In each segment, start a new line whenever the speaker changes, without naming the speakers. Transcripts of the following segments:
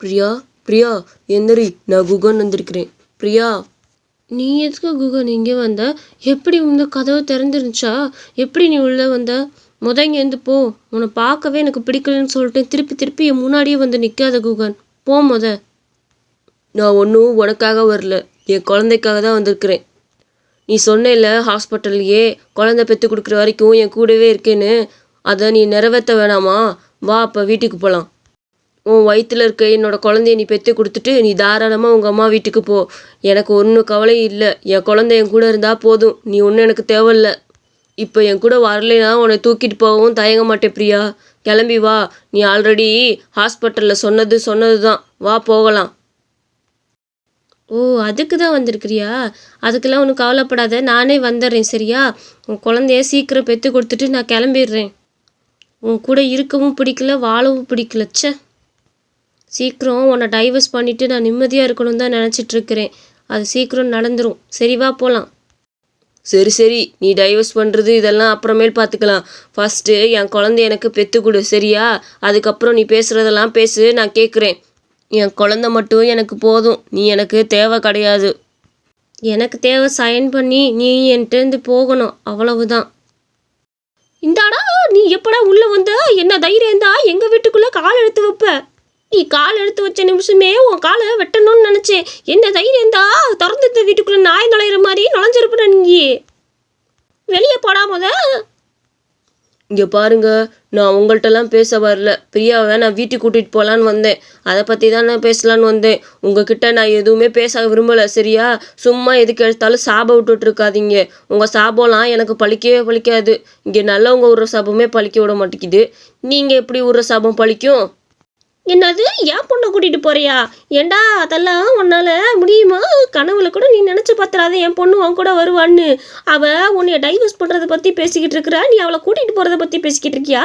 பிரியா பிரியா எந்திரி நான் குகன் வந்திருக்கிறேன். பிரியா.
நீ எதுக்கு குகன்? இங்கே வந்த? எப்படி இந்த கதவு திறந்துருந்துச்சா? எப்படி நீ உள்ளே வந்த? முத இங்கேருந்து போ. உன்னை பார்க்கவே எனக்கு பிடிக்கலன்னு சொல்லிட்டு திருப்பி திருப்பி என் முன்னாடியே வந்து நிற்காத குகன். போ முத.
நான் ஒன்றும் உனக்காக வரல. என் குழந்தைக்காக தான் வந்திருக்கிறேன். நீ சொன்னேல்ல ஹாஸ்பிட்டல்லையே குழந்தை பெற்று கொடுக்குற வரைக்கும் என் கூடவே இருக்கேன்னு. அதை நீ நிறைவேற்ற வேணாமா? வா அப்போ வீட்டுக்கு போகலாம் உன் வயித்துல இருக்க என்னோட குழந்தைய நீ பெற்று கொடுத்துட்டு நீ தாராளமாக உங்கள் அம்மா வீட்டுக்கு போ. எனக்கு ஒன்றும் கவலையும் இல்லை. என் குழந்தை என் கூட இருந்தால் போதும். நீ ஒன்றும் எனக்கு தேவையில்ல. இப்போ என் கூட வரலைன்னா உன்னை தூக்கிட்டு போகவும் தயங்க மாட்டேன் பிரியா. கிளம்பி வா. நீ ஆல்ரெடி ஹாஸ்பிட்டலில் சொன்னது சொன்னது தான் வா போகலாம்.
ஓ அதுக்கு தான் வந்திருக்கிறியா? அதுக்கெல்லாம் ஒன்றும் கவலைப்படாத. நானே வந்துடுறேன் சரியா? உன் குழந்தைய சீக்கிரம் பெற்று கொடுத்துட்டு நான் கிளம்பிடுறேன். உன் கூட இருக்கவும் பிடிக்கல வாழவும் பிடிக்கல ச்சே. சீக்கிரம் உன்னை டைவர்ஸ் பண்ணிவிட்டு நான் நிம்மதியாக இருக்கணும் தான் நினச்சிட்டு இருக்கிறேன். அது சீக்கிரம் நடந்துரும். சரி வா போகலாம்
சரி சரி. நீ டைவர்ஸ் பண்ணுறது இதெல்லாம் அப்புறமேல் பார்த்துக்கலாம் ஃபஸ்ட்டு என் குழந்தைய எனக்கு பெற்று கொடு சரியா? அதுக்கப்புறம் நீ பேசுகிறதெல்லாம் பேசு நான் கேட்குறேன் என் குழந்தை மட்டும் எனக்கு போதும். நீ எனக்கு தேவை கிடையாது.
எனக்கு தேவை சைன் பண்ணி நீ என்கிட்டருந்து போகணும். அவ்வளவுதான். இந்தாடா நீ எப்படா உள்ள வந்த? என்ன தைரியம் இருந்தா எங்க வீட்டுக்குள்ள கால் எடுத்து வைப்ப? நீ கால் எடுத்து வச்ச நிமிஷமே உன் காலை வெட்டணும்னு நினச்சேன். என்ன தைரியம் திறந்து திறந்துட்ட வீட்டுக்குள்ளே நாய் நுழையிற மாதிரி நுழைஞ்சிருப்ப நீ. வெளியே போடாமத
இங்கே பாருங்க நான் உங்கள்கிட்டலாம் பேச வரல. பிரியாவை நான் வீட்டுக்கு கூட்டிகிட்டு போகலான்னு வந்தேன். அதை பற்றி தான் நான் பேசலான்னு வந்தேன். உங்ககிட்ட நான் எதுவுமே பேச விரும்பலை சரியா? சும்மா எதுக்கு எடுத்தாலும் சாபம் விட்டுட்ருக்காதீங்க உங்கள் சாபம்லாம் எனக்கு பழிக்கவே பழிக்காது. இங்கே நல்லவங்க விடுற சாபமே பழிக்க விட மாட்டேங்குது. நீங்கள் எப்படி விடுற சாபம் பழிக்கும்?
என்னது ஏன் பொண்ணை கூட்டிகிட்டு போறியா? ஏண்டா அதெல்லாம் உன்னால் முடியுமா? கனவுல கூட நீ நினச்சி பார்த்துறாத என் பொண்ணு உன் கூட வருவான்னு. அவள் உன்னைய டைவர்ஸ் பண்ணுறத பற்றி பேசிக்கிட்டு இருக்கிற நீ அவளை கூட்டிகிட்டு போகிறத பற்றி பேசிக்கிட்டு இருக்கியா?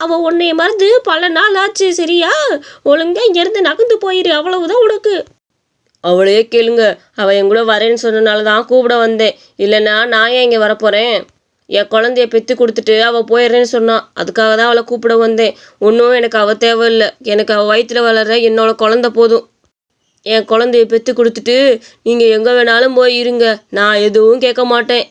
அவள் உன்னைய மறந்து பல நாள் ஆச்சு சரியா? ஒழுங்கா இங்கேருந்து நகர்ந்து போயிரு அவ்வளவுதான் உனக்கு.
அவளையே கேளுங்க அவள் என் கூட வரேன்னு சொன்னனால தான் கூப்பிட வந்தேன். இல்லைன்னா நான் ஏன் இங்கே வரப்போகிறேன் என் குழந்தைய பெற்று கொடுத்துட்டு அவள் போயிடுறேன்னு சொன்னான் அதுக்காக தான் அவளை கூப்பிட வந்தேன். ஒன்றும் எனக்கு அவள் தேவையில்லை. எனக்கு அவள் வயிற்றில் வளர்ற என்னோட குழந்த போதும். என் குழந்தைய பெற்று கொடுத்துட்டு நீங்கள் எங்கே வேணாலும் போய் இருங்க. நான் எதுவும் கேட்க மாட்டேன்.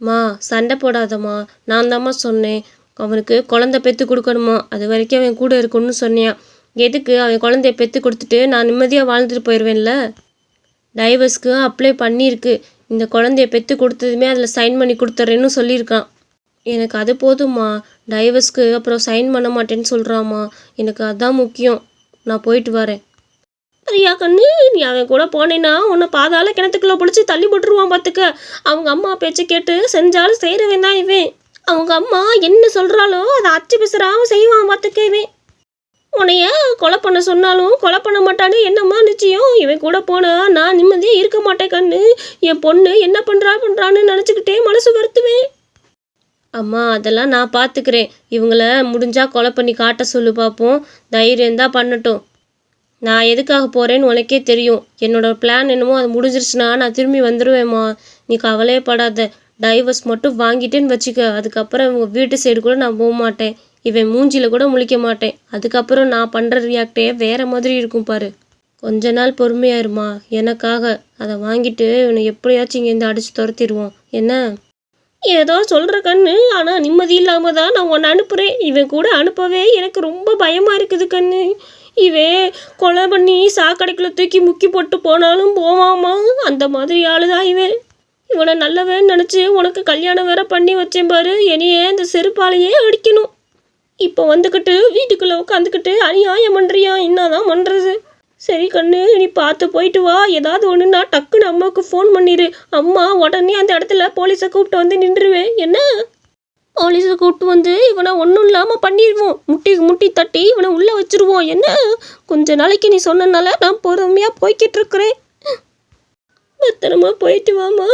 மா சண்டை போடாதம்மா. நான் தாம்மா சொன்னேன். அவனுக்கு குழந்தை பெற்று கொடுக்கணுமா? அது வரைக்கும் அவன் கூட இருக்கணும்னு சொன்னியான் எதுக்கு? அவன் குழந்தைய பெற்று கொடுத்துட்டு நான் நிம்மதியாக வாழ்ந்துட்டு போயிடுவேன்ல டைவர்ஸ்க்கு அப்ளை பண்ணியிருக்கு. இந்த குழந்தைய பெற்று கொடுத்ததுமே அதில் சைன் பண்ணி கொடுத்துட்றேன்னு சொல்லியிருக்கான். எனக்கு அது போதும்மா. டைவர்ஸ்க்கு அப்புறம் சைன் பண்ண மாட்டேன்னு சொல்கிறாம்மா எனக்கு அதுதான் முக்கியம். நான் போயிட்டு வரேன். பிரியா கண்ணு நீ அவன் கூட போனேன்னா உன்னை பாதாள கிணத்துக்குள்ளே பிடிச்சி தள்ளி போட்டுருவான் பார்த்துக்க அவங்க அம்மா பேச்சை கேட்டு செஞ்சாலும் செய்கிறவன் தான் இவன். அவங்க அம்மா என்ன சொல்கிறாளோ அதை அச்சு பிசுறாம செய்வான் பார்த்துக்க இவன். உன்னைய கொலை பண்ண சொன்னாலும் கொலை பண்ண மாட்டான்னு என்னம்மா நிச்சயம்? இவன் கூட போனா நான் நிம்மதியாக இருக்க மாட்டேன் கண்ணு. என் பொண்ணு என்ன பண்ணுறா பண்ணுறான்னு நினச்சிக்கிட்டே மனசு வருத்துவேன். அம்மா அதெல்லாம் நான் பார்த்துக்கிறேன் இவங்கள முடிஞ்சால் கொலை பண்ணி காட்ட சொல்லு பார்ப்போம் தைரியம் தான் பண்ணட்டும். நான் எதுக்காக போகிறேன்னு உனக்கே தெரியும். என்னோட பிளான் என்னமோ அது முடிஞ்சிருச்சுன்னா நான் திரும்பி வந்துடுவேம்மா நீ கவலையே படாத டைவர்ஸ் மட்டும் வாங்கிட்டேன்னு வச்சுக்க. அதுக்கப்புறம் இவங்க வீட்டு சைடு கூட நான் போக மாட்டேன். இவன் மூஞ்சியில் கூட முழிக்க மாட்டேன். அதுக்கப்புறம் நான் பண்ணுற ரியாக்டே வேற மாதிரி இருக்கும் பாரு. கொஞ்ச நாள் பொறுமையாயிருமா எனக்காக. அதை வாங்கிட்டு இவனை எப்படியாச்சும் இங்கேருந்து அடித்து துரத்திடுவோம் என்ன? ஏதோ சொல்கிற கண்ணு. ஆனால் நிம்மதி இல்லாமல் தான் நான் உன்னை அனுப்புகிறேன் இவன் கூட அனுப்பவே எனக்கு ரொம்ப பயமாக இருக்குது கண்ணு. இவன் கொலை பண்ணி சாக்கடைக்குள்ள தூக்கி முக்கி போட்டு போனாலும் போவாமா? அந்த மாதிரி ஆளு தான் இவன். இவனை நல்லவன் நினச்சி உனக்கு கல்யாணம் வேற பண்ணி வச்சேன் பாரு. என்னையே இந்த செருப்பாலேயே அடிக்கணும். இப்போ வந்துக்கிட்டு வீட்டுக்குள்ளே உட்காந்துக்கிட்டு அநியாயம் பண்ணுறியா என்னதான் பண்ணுறது சரி கண்ணு நீ பார்த்து போயிட்டு வா. ஏதாவது ஒன்றுனா டக்குன்னு அம்மாவுக்கு ஃபோன் பண்ணிடு அம்மா உடனே அந்த இடத்துல போலீஸை கூப்பிட்டு வந்து நின்றுவேன் என்ன? போலீஸை கூப்பிட்டு வந்து இவனை ஒன்றும் இல்லாமல் பண்ணிடுவோம் முட்டி முட்டி தட்டி இவனை உள்ளே வச்சுருவோம். என்ன? கொஞ்ச நாளைக்கு நீ சொன்னனால நான் பொறுமையாக போய்கிட்டு இருக்கிறேன். பத்திரமா போயிட்டு வாமா